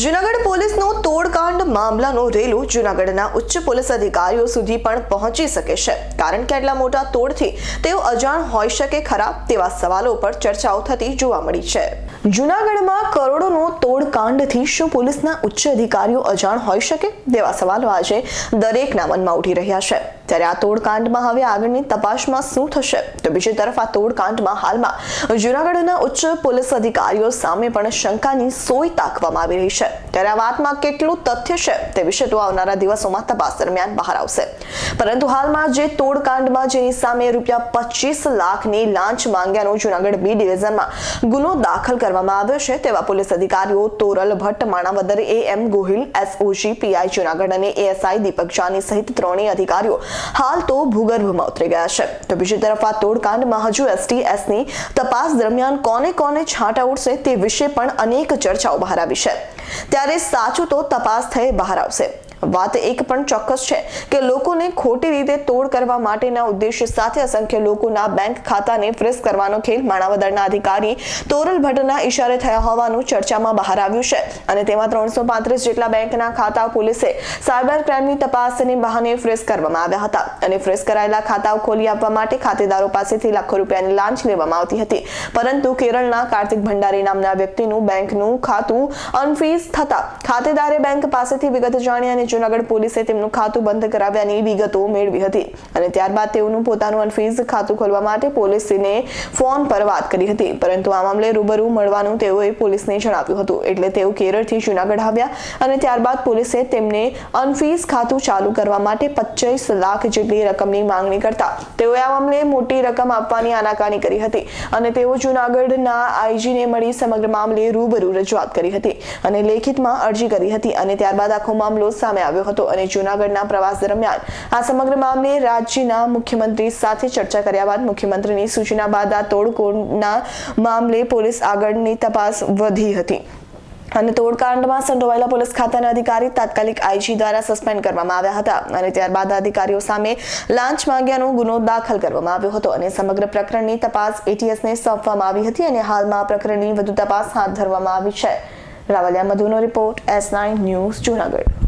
જૂનાગઢ પોલીસનો તોડકાંડ મામલાનો રેલો જૂનાગઢના ઉચ્ચ પોલીસ અધિકારીઓ સુધી પણ પહોંચી શકે છે. કારણ કે આટલા મોટા તોડથી તેઓ અજાણ હોઈ શકે ખરા તેવા સવાલો પર ચર્ચાઓ થતી જોવા મળી છે. જૂનાગઢમાં કરોડોનો તોડકાંડથી શું પોલીસના ઉચ્ચ અધિકારીઓ અજાણ હોઈ શકે તેવા સવાલો આજે દરેકના મનમાં ઉઠી રહ્યા છે. ત્યારે આ તોડકાંડમાં હવે આગળની તપાસમાં શું થશે? તો બીજી તરફ આ તોડકાંડમાં હાલમાં જૂનાગઢના ઉચ્ચ પોલીસ અધિકારીઓ સામે પણ શંકાની સોય તાકવામાં આવી રહી છે. ત્યારે આ વાતમાં કેટલું તથ્ય છે તે વિશે તો આવનારા દિવસોમાં તપાસ દરમિયાન બહાર આવશે. પરંતુ હાલમાં જે તોડકાંડમાં જેની સામે રૂપિયા પચીસ લાખની લાંચ માંગ્યાનો જૂનાગઢ બી ડિવિઝનમાં ગુનો દાખલ કરવામાં આવ્યો છે તેવા પોલીસ અધિકારીઓ Toral Bhatt, Manavadar A M Gohil, SOG PI Junagadh અને એએસઆઈ દીપક જાની સહિત ત્રણેય અધિકારીઓ હાલ તો ભૂગર્ભમાં ઉતરી ગયા છે. તો બીજી તરફ આ તોડકાંડમાં હજુ એસટીએસની તપાસ દરમિયાન કોને કોને છાંટા ઉડશે તે વિશે પણ અનેક ચર્ચાઓ બહાર આવી છે. ત્યારે સાચું તો તપાસ થઈ બહાર આવશે. વાત એક પણ ચોક્કસ છે કે લોકોને ખોટી રીતે તોડ કરવા માટેના ઉદ્દેશ્ય સાથે અસંખ્ય લોકોના બેંક ખાતાને ફ્રીઝ કરવાનો ખેલ માણાવદરના અધિકારી તોરલ ભટ્ટના ઇશારે થયા હોવાનું ચર્ચામાં બહાર આવ્યું છે. અને તેમાં ત્રણસો પાંત્રીસ જેટલા બેંકના ખાતા પોલીસે સાયબર ક્રાઇમની તપાસની બહાને ફ્રીઝ કરવામાં આવ્યા હતા. અને ફ્રીઝ કરાયેલા ખાતાઓ ખોલી આપવા માટે ખાતેદારો પાસેથી લાખો રૂપિયાની લાંચ લેવામાં આવતી હતી. પરંતુ કેરળના કાર્તિક ભંડારી નામના વ્યક્તિનું બેંકનું ખાતું અનફ્રીઝ થતા ખાતેદારે બેંક પાસેથી વિગત જાણી અને જૂનાગઢ પોલીસે તેમનું ખાતું બંધ કરાવ્યાની વિગતો મેળવી હતી અને ત્યારબાદ તેઓનું પોતાનું અનફીઝ ખાતું ખોલવા માટે પોલીસને ફોન પર વાત કરી હતી. પરંતુ આ મામલે રૂબરૂ મળવાનું તેઓએ પોલીસને જણાવ્યું હતું. એટલે તેઓ કેરળથી જૂનાગઢ આવ્યા અને ત્યારબાદ પોલીસે તેમને અનફીઝ ખાતું ચાલુ કરવા માટે પચીસ લાખ જેટલી રકમની માંગણી કરતા તેઓએ આ મામલે મોટી રકમ આપવાની આનાકાની કરી હતી અને તેઓ જૂનાગઢના આઈજીને મળી સમગ્ર મામલે રૂબરૂ રજૂઆત કરી હતી અને લેખિતમાં અરજી કરી હતી અને ત્યારબાદ આખો મામલો સામે આવ્યો હતો અને જૂનાગઢના પ્રવાસ દરમિયાન આ સમગ્ર મામલે રાજ્યના મુખ્યમંત્રી સાથે ચર્ચા કર્યા બાદ મુખ્યમંત્રીની સૂચના બાદ આ તોડકોડના મામલે પોલીસ આગળની તપાસ વધી હતી. અને તોડકાંડમાં સંડોવાયેલા પોલીસ ખાતાના અધિકારી તાત્કાલિક આઈજી દ્વારા સસ્પેન્ડ કરવામાં આવ્યા હતા અને ત્યારબાદ અધિકારીઓ સામે લાંચ માંગ્યાનો ગુનો દાખલ કરવામાં આવ્યો હતો અને સમગ્ર પ્રકરણની તપાસ એટીએસને સોંપવામાં આવી હતી અને હાલમાં આ પ્રકરણની વધુ તપાસ હાથ ધરવામાં આવી છે. Ravaliya મધુનો report S nine news Junagadh.